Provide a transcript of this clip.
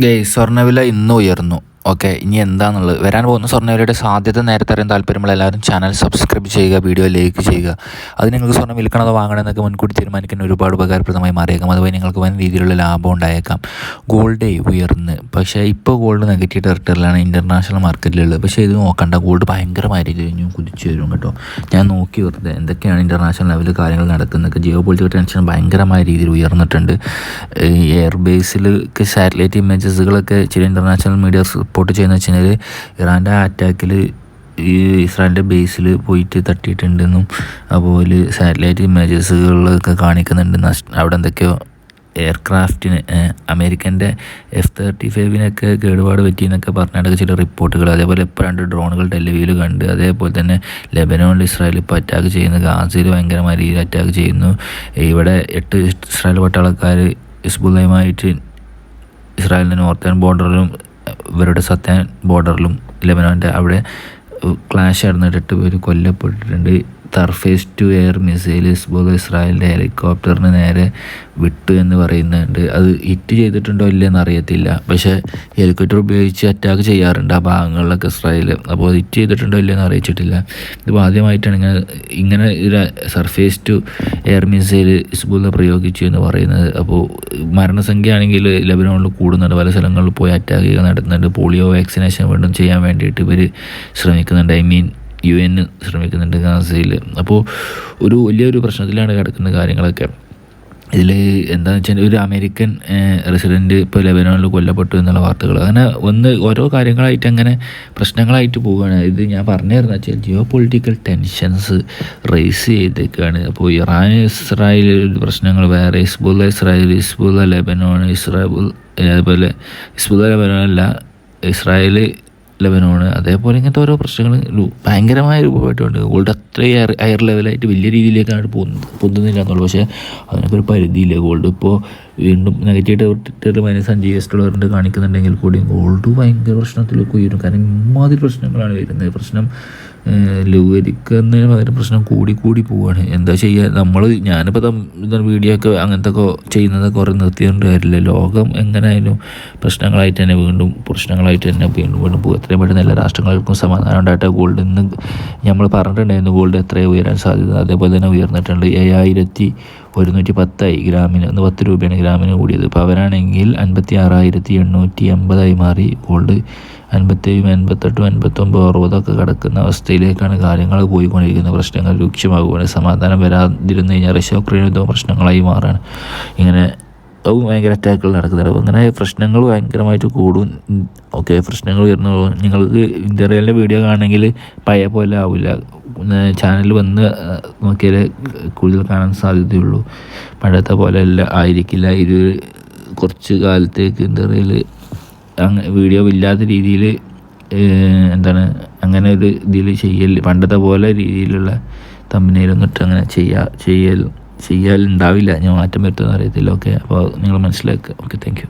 ഗേയ് സ്വർണവില ഇന്ന് ഉയർന്നു. ഓക്കെ ഇനി എന്താണെന്നുള്ളത് വരാൻ പോകുന്ന സ്വർണവിലയുടെ സാധ്യത നേരത്തെ അറിയാൻ താല്പര്യമുള്ള എല്ലാവരും ചാനൽ സബ്സ്ക്രൈബ് ചെയ്യുക വീഡിയോ ലൈക്ക് ചെയ്യുക. അത് നിങ്ങൾക്ക് സ്വർണം വിൽക്കണതോ വാങ്ങണമെന്നൊക്കെ മുൻകൂട്ടി തീരുമാനിക്കുന്ന ഒരുപാട് ഉപകാരപ്രദമായി മാറിയേക്കാം. അതുവഴി നിങ്ങൾക്ക് വൻ രീതിയിലുള്ള ലാഭം ഉണ്ടായേക്കാം. ഗോൾഡ് ഉയർന്ന്. പക്ഷേ ഇപ്പോൾ ഗോൾഡ് നെഗറ്റീവ് ഡയറക്ടറിലാണ് ഇന്റർനാഷണൽ മാർക്കറ്റിലുള്ളത് പക്ഷേ ഇത് നോക്കണ്ട. ഗോൾഡ് ഭയങ്കരമായ ഇനി കുതിച്ചു വരും കേട്ടോ. ഞാൻ നോക്കി വെറുതെ എന്തൊക്കെയാണ് ഇന്റർനാഷണൽ ലെവലിൽ കാര്യങ്ങൾ നടക്കുന്നത് ജിയോ പൊളിറ്റിക്കൽ ടെൻഷൻ ഭയങ്കരമായ രീതിയിൽ ഉയർന്നിട്ടുണ്ട്. എയർ ബേസിലൊക്കെ സാറ്റലൈറ്റ് ഇമേജസുകളൊക്കെ ചില ഇന്റർനാഷണൽ മീഡിയ റിപ്പോർട്ട് ചെയ്യുന്നത് വെച്ച് കഴിഞ്ഞാൽ ഇറാന്റെ അറ്റാക്കിൽ ഈ ഇസ്രായേലിന്റെ ബേസിൽ പോയിട്ട് തട്ടിയിട്ടുണ്ടെന്നും അതുപോലെ സാറ്റലൈറ്റ് ഇമേജസുകളൊക്കെ കാണിക്കുന്നുണ്ട് അവിടെ എന്തൊക്കെയോ എയർക്രാഫ്റ്റിന് അമേരിക്കന്റെ എഫ് തേർട്ടി ഫൈവിനൊക്കെ കേടുപാട് പറ്റിയെന്നൊക്കെ പറഞ്ഞിട്ടൊക്കെ ചില റിപ്പോർട്ടുകൾ അതേപോലെ ഇപ്പോൾ രണ്ട് ഡ്രോണുകൾ ഡൽഹിയിൽ കണ്ട് അതേപോലെ തന്നെ ലെബനോണിൽ ഇസ്രായേൽ ഇപ്പോൾ അറ്റാക്ക് ചെയ്യുന്നു ഗാസയിൽ ഭയങ്കരമായ രീതിയിൽ അറ്റാക്ക് ചെയ്യുന്നു. ഇവിടെ എട്ട് ഇസ്രായേൽ പട്ടാളക്കാർ ഹിസ്ബുള്ളയുമായിട്ട് ഇസ്രായേലിന്റെ നോർത്തേൺ ബോർഡറിലും ഇവരുടെ സത്യാൻ ബോർഡറിലും ലെബനോന്റെ അവിടെ ക്ലാഷ് നടന്നിട്ട് പേര് കൊല്ലപ്പെട്ടിട്ടുണ്ട്. Surface to air missile Hezbollah ഇസ്രായേലിന്റെ ഹെലികോപ്റ്ററിന് നേരെ വിട്ടു എന്ന് പറയുന്നുണ്ട്. അത് ഹിറ്റ് ചെയ്തിട്ടുണ്ടോ ഇല്ലെന്ന് അറിയത്തില്ല. പക്ഷേ ഹെലികോപ്റ്റർ ഉപയോഗിച്ച് അറ്റാക്ക് ചെയ്യാറുണ്ട് ആ ഭാഗങ്ങളിലൊക്കെ ഇസ്രായേൽ അപ്പോൾ അത് ഹിറ്റ് ചെയ്തിട്ടുണ്ടോ ഇല്ലെന്ന് അറിയിച്ചിട്ടില്ല. ഇതിപ്പോൾ ആദ്യമായിട്ടാണ് ഇങ്ങനെ ഇങ്ങനെ ഒരു surface to air missile Hezbollah പ്രയോഗിച്ചു എന്ന് പറയുന്നത്. അപ്പോൾ മരണസംഖ്യ ആണെങ്കിൽ ലബനോണിൽ കൂടുന്നുണ്ട്. പല സ്ഥലങ്ങളിൽ പോയി അറ്റാക്ക് നടത്തുന്നുണ്ട്. പോളിയോ വാക്സിനേഷൻ വീണ്ടും ചെയ്യാൻ വേണ്ടിയിട്ട് ഇവർ ശ്രമിക്കുന്നുണ്ട്. ഐ മീൻ യു എൻ ശ്രമിക്കുന്നുണ്ട് ഗാസയിൽ. അപ്പോൾ ഒരു വലിയൊരു പ്രശ്നത്തിലാണ് കിടക്കുന്ന കാര്യങ്ങളൊക്കെ. ഇതിൽ എന്താണെന്ന് വെച്ചാൽ ഒരു അമേരിക്കൻ റെസിഡന്റ് ഇപ്പോൾ ലെബനോണിൽ കൊല്ലപ്പെട്ടു എന്നുള്ള വാർത്തകൾ. അങ്ങനെ ഒന്ന് ഓരോ കാര്യങ്ങളായിട്ട് അങ്ങനെ പ്രശ്നങ്ങളായിട്ട് പോവുകയാണ് ഇത് ഞാൻ പറഞ്ഞു തരുന്ന വെച്ചാൽ ജിയോ പൊളിറ്റിക്കൽ ടെൻഷൻസ് റേസ് ചെയ്തേക്കാണ്. അപ്പോൾ ഇറാൻ ഇസ്രായേൽ പ്രശ്നങ്ങൾ വേറെ Hezbollah Israel Hezbollah Lebanon Israel അതുപോലെ ഹിസ്ബുല്ല ലെബനോൺ അല്ല ഇസ്രായേൽ ലെവനോണ് അതേപോലെ ഇങ്ങനത്തെ ഓരോ പ്രശ്നങ്ങൾ ഭയങ്കരമായ രൂപമായിട്ടുണ്ട്. ഗോൾഡ് അത്രയും ഹയർ ലെവലായിട്ട് വലിയ രീതിയിലേക്കാണ് പോകുന്നത് പൊന്തുന്നില്ല എന്നുള്ളൂ പക്ഷേ അതിനൊക്കെ ഒരു പരിധിയില്ല? ഗോൾഡ് ഇപ്പോൾ വീണ്ടും നെഗറ്റീവ് ടെറിട്ടറി മൈനസ് അഞ്ച് എസ് ഡോളറിന്റെ കാണിക്കുന്നുണ്ടെങ്കിൽ കൂടിയും ഗോൾഡ് ഭയങ്കര പ്രശ്നത്തിലേക്ക് ഉയരും. കാരണം ഇമാതിരി പ്രശ്നങ്ങളാണ് വരുന്നത്. പ്രശ്നം ലഘൂകരിക്കുന്നതിന് പകരം പ്രശ്നം കൂടി കൂടി പോവുകയാണ് എന്താ ചെയ്യുക നമ്മൾ ഞാനിപ്പോൾ വീഡിയോ ഒക്കെ അങ്ങനത്തെ ഒക്കെ കുറേ നിർത്തിയതുകൊണ്ട് കാര്യമില്ല. ലോകം എങ്ങനെയായാലും പ്രശ്നങ്ങളായിട്ട് തന്നെ വീണ്ടും പ്രശ്നങ്ങളായിട്ട് തന്നെ വീണ്ടും വീണ്ടും പോകും എത്രയും പെട്ടെന്ന് എല്ലാ രാഷ്ട്രങ്ങൾക്കും സമാധാനം ഉണ്ടായിട്ട് ഗോൾഡ് ഇന്ന് നമ്മൾ പറഞ്ഞിട്ടുണ്ടായിരുന്നു ഗോൾഡ് എത്രയും ഉയരാൻ സാധ്യത. അതേപോലെ തന്നെ ഉയർന്നിട്ടുണ്ട്. ഏഴായിരത്തി ഒരുന്നൂറ്റി പത്തായി ഗ്രാമിന് ഒന്ന് പത്ത് രൂപയാണ് ഗ്രാമിന് കൂടിയത്. ഇപ്പോൾ അവരാണെങ്കിൽ അൻപത്തി ആറായിരത്തി എണ്ണൂറ്റി എൺപതായി മാറി. ഗോൾഡ് അൻപത്തേഴും എൺപത്തെട്ടും അൻപത്തൊമ്പത് അറുപതൊക്കെ കിടക്കുന്ന അവസ്ഥയിലേക്കാണ് കാര്യങ്ങൾ പോയിക്കൊണ്ടിരിക്കുന്നത്. പ്രശ്നങ്ങൾ രൂക്ഷമാകുകയാണ് സമാധാനം വരാതിരുന്നു കഴിഞ്ഞാൽ റഷ്യ ഉക്രൈൻ യുദ്ധം പ്രശ്നങ്ങളായി മാറാണ്. ഇങ്ങനെ അതും ഭയങ്കര അറ്റാക്കുകൾ നടക്കുന്നുണ്ട്. അപ്പോൾ അങ്ങനെ പ്രശ്നങ്ങൾ ഭയങ്കരമായിട്ട് കൂടും. ഓക്കെ പ്രശ്നങ്ങൾ വരുന്നു നിങ്ങൾക്ക് ഇന്റർവ്യൂലിന്റെ വീഡിയോ കാണണമെങ്കിൽ പഴയ പോലെ ആവില്ല. ചാനൽ വന്ന് നോക്കിയാലേ കൂടുതൽ കാണാൻ സാധ്യതയുള്ളൂ. പണ്ടത്തെ പോലെ അല്ല ആയിരിക്കില്ല. ഇത് കുറച്ച് കാലത്തേക്ക് എന്താ പറയുക വീഡിയോ ഇല്ലാത്ത രീതിയിൽ എന്താണ് അങ്ങനെ ഒരു ഇതിൽ ചെയ്യൽ പണ്ടത്തെ പോലെ രീതിയിലുള്ള തമ്മിനയിലൊന്നും ഇട്ട് അങ്ങനെ ചെയ്യാ ചെയ്യൽ ചെയ്യാലുണ്ടാവില്ല ഞാൻ മാറ്റം വരുത്തുമെന്ന് അറിയത്തില്ല. ഓക്കെ അപ്പോൾ നിങ്ങൾ മനസ്സിലാക്കുക. Okay thank